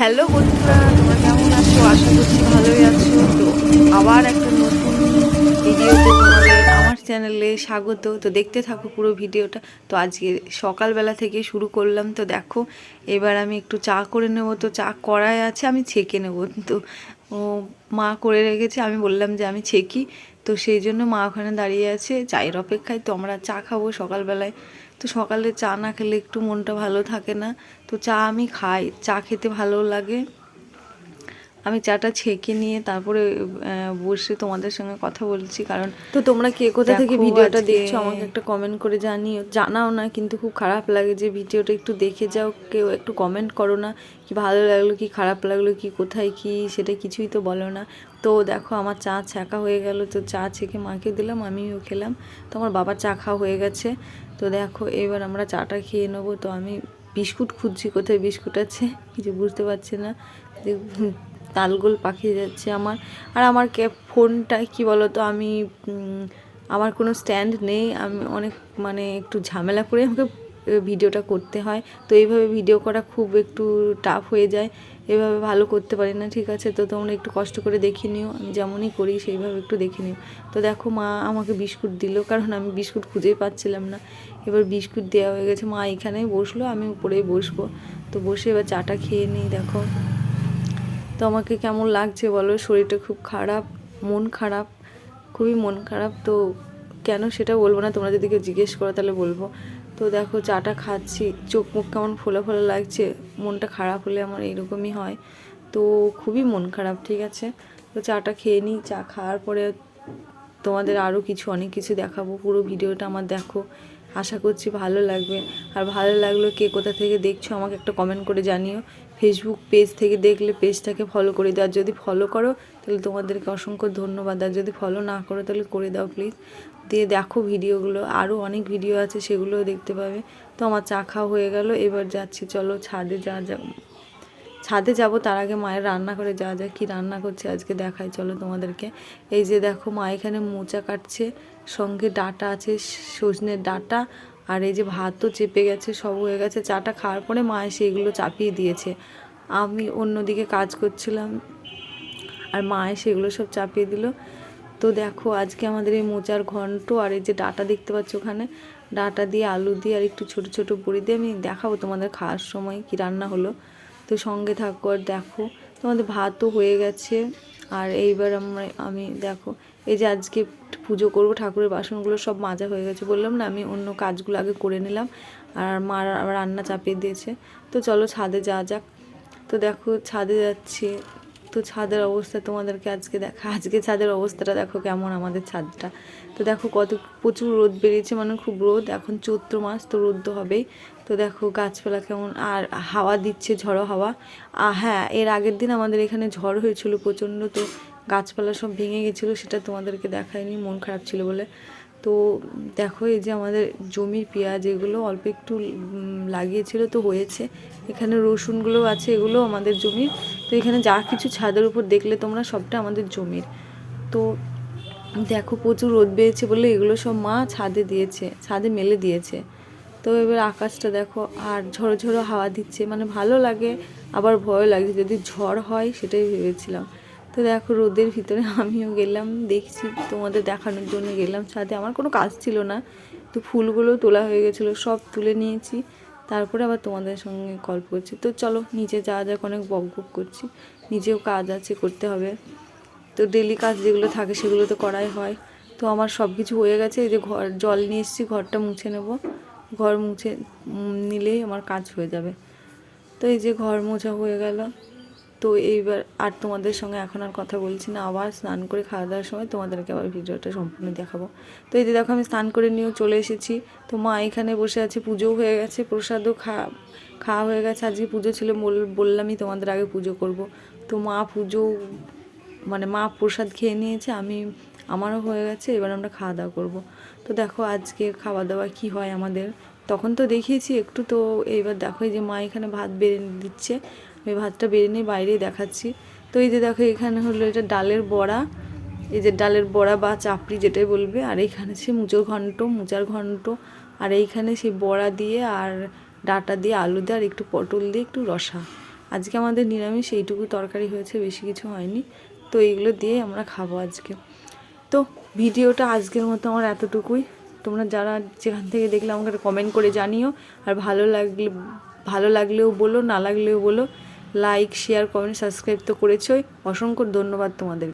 Hello বন্ধুরা, তোমরা কেমন আছো? আশা করছি ভালোই আছো। তো আবার একটা নতুন ভিডিওতে তোমাদের আমার চ্যানেলে স্বাগত। তো দেখতে থাকো পুরো ভিডিওটা। তো আজকে সকালবেলা থেকে শুরু করলাম। তো দেখো, এবার আমি একটু চা করে নেব। তো চা করাই আছে, আমি ছেঁকে নেব। তো মা করে রেখেছে, আমি বললাম যে আমি ছেকি, তো সেই জন্য মা ওখানে দাঁড়িয়ে আছে, চায়ের অপেক্ষায়, তো আমরা চা খাব সকালবেলায়। তো সকালে চা না খেলে একটু মনটা ভালো থাকে না, তো চা আমি খাই, চা খেতে ভালো লাগে। আমি চাটা ছেঁকে নিয়ে তারপরে বসে তোমাদের সঙ্গে কথা বলছি কারণ তো তোমরা কে কোথা থেকে ভিডিওটা দেখছ? আমাকে একটা কমেন্ট করে জানিও। জানাও না কিন্তু খুব খারাপ লাগে যে ভিডিওটা একটু দেখে যাও। কেউ একটু কমেন্ট করো না কি ভালো লাগল কি খারাপ লাগল কি কোথায় কি সেটা কিছুই তো বলো না। তো দেখো আমার চা ছাকা হয়ে গেল তো চা ছেঁকে মাকে দিলাম আমিও খেলাম। তো আমার বাবার চা খাওয়া হয়ে গেছে। তো দেখো এবার আমরা চাটা খেয়ে নেব। তো আমি বিস্কুট খুঁজছি কোথায় বিস্কুট আছে? কিছু বুঝতে পারছি না। তালগোল পাকিয়ে যাচ্ছে আমার। আর আমার ক্যাব ফোনটা, কি তো আমি আমার কোনো স্ট্যান্ড নেই। আমি অনেক মানে একটু ঝামেলা করে আমাকে ভিডিওটা করতে হয়। তো এইভাবে ভিডিও করা খুব একটু টাফ হয়ে যায়। এভাবে ভালো করতে পারি না, ঠিক আছে? তো তোমরা একটু কষ্ট করে দেখে নিও। আমি যেমনই করি, সেইভাবে একটু দেখে নিও। তো দেখো মা আমাকে বিস্কুট দিল, কারণ আমি বিস্কুট খুঁজেই পাচ্ছিলাম না। এবার বিস্কুট দেওয়া হয়ে গেছে। মা এখানেই বসল, আমি উপরেই বসবো। তো বসে এবার চাটা খেয়ে নিই, দেখো। তো আমাকে কেমন লাগছে বলো? শরীরটা খুব খারাপ, মন খারাপ, খুবই মন খারাপ, তো কেন সেটা বলব না? তোমরা যদি কেউ জিজ্ঞেস করো তাহলে বলব। তো দেখো, চাটা খাচ্ছি, চোখ মুখ কেমন ফোলা ফোলা লাগছে, মনটা খারাপ হলে আমার এরকমই হয়। তো খুবই মন খারাপ, ঠিক আছে? তো চাটা খেয়ে নিই, চা খাওয়ার পরে তোমাদের আরও কিছু, অনেক কিছু দেখাবো। পুরো ভিডিওটা আমার দেখো। আশা করছি ভালো লাগবে। আর ভালো লাগল কে কোথা থেকে দেখছ, আমাকে একটা কমেন্ট করে জানিও। ফেসবুক পেজ থেকে দেখলে পেজটাকে ফলো করে দাও। যদি ফলো করো, তাহলে তোমাদেরকে অসংখ্য ধন্যবাদ। আর যদি ফলো না করো, তাহলে করে দাও প্লিজ দিয়ে দেখো ভিডিওগুলো। আরও অনেক ভিডিও আছে, সেগুলোও দেখতে পাবে। তো আমার চা খাওয়া হয়ে গেল, এবার যাচ্ছি। চলো ছাদে যা যা, ছাদে যাব, তার আগে মায়ের রান্না করে যা যা, কি রান্না করছে আজকে দেখাই। চলো তোমাদেরকে। এই যে দেখো মা এখানে মোচা কাটছে, সঙ্গে ডাটা আছে সজনের ডাটা। আর এই যে ভাতও চেপে গেছে, সব হয়ে গেছে, চাটা খাওয়ার পরে মা এসে এগুলো চাপিয়ে দিয়েছে। আমি অন্যদিকে কাজ করছিলাম আর মা এসে এগুলো সব চাপিয়ে দিল। তো দেখো, আজকে আমাদের এই মোচার ঘন্ট আর এই যে ডাটা দেখতে পাচ্ছ ওখানে, ডাটা দিয়ে আলু দিয়ে আর একটু ছোট ছোট বড়ি দিয়ে আমি দেখাবো তোমাদের খাওয়ার সময় কি রান্না হলো। তো সঙ্গে থাকো আর দেখো, তোমাদের ভাতও হয়ে গেছে। আর এইবার আমরা, আমি দেখো এই যে আজকে পুজো করব, ঠাকুরের বাসনগুলো সব মাজা হয়ে গেছে বললাম না, আমি অন্য কাজগুলো আগে করে নিলাম। আর মা রান্না চাপিয়ে দিয়েছে। তো চলো ছাদে যাওয়া যাক। তো দেখো ছাদে যাচ্ছি। তো ছাদের অবস্থা তোমাদেরকে আজকে দেখা, আজকে ছাদের অবস্থাটা দেখো কেমন আমাদের ছাদটা। তো দেখো কত, প্রচুর রোদ বেরিয়েছে মানে খুব রোদ। এখন চৈত্র মাস, তো রোদ তো হবেই। তো দেখো গাছপালা কেমন, আর হাওয়া দিচ্ছে, ঝড়ো হাওয়া। হ্যাঁ এর আগের দিন আমাদের এখানে ঝড় হয়েছিল প্রচণ্ড, তো গাছপালা সব ভেঙে গেছিল, সেটা তোমাদেরকে দেখায়নি, মন খারাপ ছিল বলে। তো দেখো এই যে আমাদের জমির পেঁয়াজ, এগুলো অল্প একটু লাগিয়েছিল তো হয়েছে। এখানে রসুনগুলো আছে, এগুলো আমাদের জমির। তো এখানে যা কিছু ছাদের উপর দেখলে তোমরা সবটা আমাদের জমির। তো দেখো প্রচুর রোদ বেয়েছে বলে এগুলো সব মা ছাদে দিয়েছে, ছাদে মেলে দিয়েছে। তো এবার আকাশটা দেখো, আর ঝড়ো ঝড়ো হাওয়া দিচ্ছে মানে ভালো লাগে, আবার ভয় লাগে, যদি ঝড় হয় সেটাই ভেবেছিলাম। তো দেখো রোদের ভিতরে আমিও গেলাম, দেখছি তোমাদের দেখানোর জন্য গেলাম সাথে আমার কোনো কাজ ছিল না, তো ফুলগুলো তোলা হয়ে গেছিল, সব তুলে নিয়েছি। তারপরে আবার তোমাদের সঙ্গে গল্প করছি। তো চলো নিচে যাওয়া যাক, অনেক বক বক করছি। নিজেও কাজ আছে, করতে হবে। তো ডেলি কাজ যেগুলো থাকে সেগুলো তো করাই হয়। তো আমার সব কিছু হয়ে গেছে, এই যে ঘর, জল নিয়ে এসেছি, ঘরটা মুছে নেব। ঘর মুছে নিলেই আমার কাজ হয়ে যাবে। তো এই যে ঘর মোছা হয়ে গেল। তো এইবার আর তোমাদের সঙ্গে এখন আর কথা বলছি না। আবার স্নান করে খাওয়া দাওয়ার সময় তোমাদেরকে আবার ভিডিওটা সম্পূর্ণ দেখাবো। তো এই যে দেখো আমি স্নান করে নিয়েও চলে এসেছি। তো মা এখানে বসে আছে, পুজোও হয়ে গেছে, প্রসাদও খা, খাওয়া হয়ে গেছে। আজকে পুজো ছিল বল- বললামই তোমাদের আগে পুজো করব। তো মা পুজো মানে মা প্রসাদ খেয়ে নিয়েছে, আমি, আমারও হয়ে গেছে, এবার আমরা খাওয়া দাওয়া করব। তো দেখো আজকে খাওয়া দাওয়া কি হয় আমাদের। তখন তো দেখিয়েছি একটু, তো এইবার দেখো যে মা এখানে ভাত বেড়ে দিচ্ছে। আমি ভাতটা বেড়ে নিয়ে বাইরেই দেখাচ্ছি। তো এই যে দেখো, এখানে হলো এটা ডালের বড়া। এই যে ডালের বড়া বা চাপড়ি যেটাই বলবে, আর এইখানে সে মুচোর ঘন্ট, মুচার ঘন্ট, আর এইখানে সেই বড়া দিয়ে আর ডাটা দিয়ে আলু দিয়ে আর একটু পটল দিয়ে একটু রসা। আজকে আমাদের নিরামিষ, এইটুকু তরকারি হয়েছে, বেশি কিছু হয়নি। তো এইগুলো দিয়ে আমরা খাব আজকে। তো ভিডিওটা আজকের মতো আমার এতটুকুই। তোমরা যারা যেখান থেকে দেখলে আমাকে কমেন্ট করে জানিও। আর ভালো লাগলে, ভালো লাগলেও বলো, না লাগলেও বলো। লাইক শেয়ার কমেন্ট সাবস্ক্রাইব তো করেছই। অসংখ্য ধন্যবাদ তোমাদের।